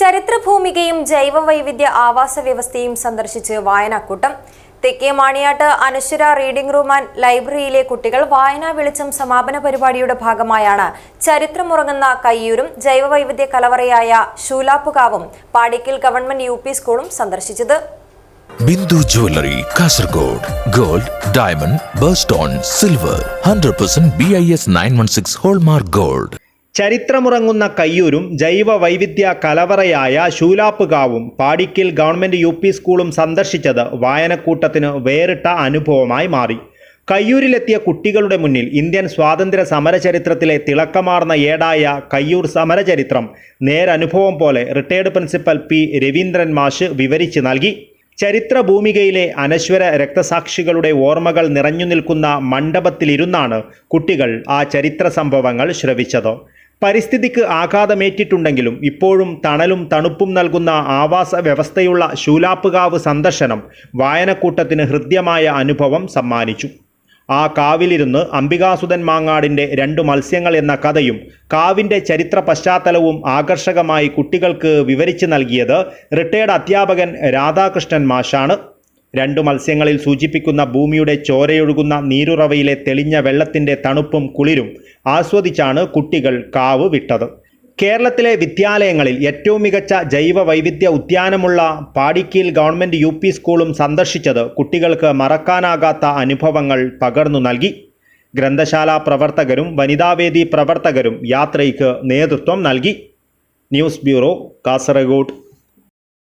ചരിത്രഭൂമികയും ജൈവ വൈവിധ്യ ആവാസ വ്യവസ്ഥയും സന്ദർശിച്ച് വായനാക്കൂട്ടം. തെക്കേ Maniyat Anaswara reading room and ലൈബ്രറിയിലെ കുട്ടികൾ വായനാ വെളിച്ചം സമാപന പരിപാടിയുടെ ഭാഗമായാണ് ചരിത്രമുറങ്ങുന്ന കയ്യൂരും ജൈവ വൈവിധ്യ കലവറയായ ശൂലാപ്പുകാവും പാടിക്കൽ ഗവൺമെന്റ് യു സ്കൂളും സന്ദർശിച്ചത്. Bindu jewellery Kasaragod gold diamond birthstone silver hundred percent B I S nine one six hallmark gold. ചരിത്രമുറങ്ങുന്ന കയ്യൂരും ജൈവ വൈവിധ്യ കലവറയായ ശൂലാപ്പുകാവും പാടിക്കിൽ ഗവൺമെന്റ് യു പി സ്കൂളും സന്ദർശിച്ചത് വായനക്കൂട്ടത്തിന് വേറിട്ട അനുഭവമായി മാറി. കയ്യൂരിലെത്തിയ കുട്ടികളുടെ മുന്നിൽ ഇന്ത്യൻ സ്വാതന്ത്ര്യ സമരചരിത്രത്തിലെ തിളക്കമാർന്ന ഏടായ കയ്യൂർ സമരചരിത്രം നേരനുഭവം പോലെ റിട്ടയർഡ് പ്രിൻസിപ്പൽ പി രവീന്ദ്രൻ മാഷ് വിവരിച്ച് നൽകി. ചരിത്ര ഭൂമികയിലെ അനശ്വര രക്തസാക്ഷികളുടെ ഓർമ്മകൾ നിറഞ്ഞു നിൽക്കുന്ന മണ്ഡപത്തിലിരുന്നാണ് കുട്ടികൾ ആ ചരിത്ര സംഭവങ്ങൾ ശ്രവിച്ചത്. പരിസ്ഥിതിക്ക് ആഘാതമേറ്റിട്ടുണ്ടെങ്കിലും ഇപ്പോഴും തണലും തണുപ്പും നൽകുന്ന ആവാസ വ്യവസ്ഥയുള്ള ശൂലാപ്പുകാവ് സന്ദർശനം വായനക്കൂട്ടത്തിന് ഹൃദ്യമായ അനുഭവം സമ്മാനിച്ചു. ആ കാവിലിരുന്ന് അംബികാസുധൻ മാങ്ങാടിന്റെ രണ്ടു മത്സ്യങ്ങൾ എന്ന കഥയും കാവിന്റെ ചരിത്ര പശ്ചാത്തലവും ആകർഷകമായി കുട്ടികൾക്ക് വിവരിച്ചു നൽകിയത് റിട്ടയർഡ് അധ്യാപകൻ രാധാകൃഷ്ണൻ മാഷാണ്. രണ്ടു മത്സ്യങ്ങളിൽ സൂചിപ്പിക്കുന്ന ഭൂമിയുടെ ചോരയൊഴുകുന്ന നീരുറവയിലെ തെളിഞ്ഞ വെള്ളത്തിന്റെ തണുപ്പും കുളിരും ആസ്വദിച്ചാണ് കുട്ടികൾ കാവ് വിട്ടത്. കേരളത്തിലെ വിദ്യാലയങ്ങളിൽ ഏറ്റവും മികച്ച ജൈവ വൈവിധ്യ ഉദ്യാനമുള്ള പാടിക്കീൽ ഗവൺമെന്റ് യു പി സ്കൂളും സന്ദർശിച്ചത് കുട്ടികൾക്ക് മറക്കാനാകാത്ത അനുഭവങ്ങൾ പകർന്നു നൽകി. ഗ്രന്ഥശാല പ്രവർത്തകരും വനിതാവേദി പ്രവർത്തകരും യാത്രയ്ക്ക് നേതൃത്വം നൽകി. News bureau Kasaragod.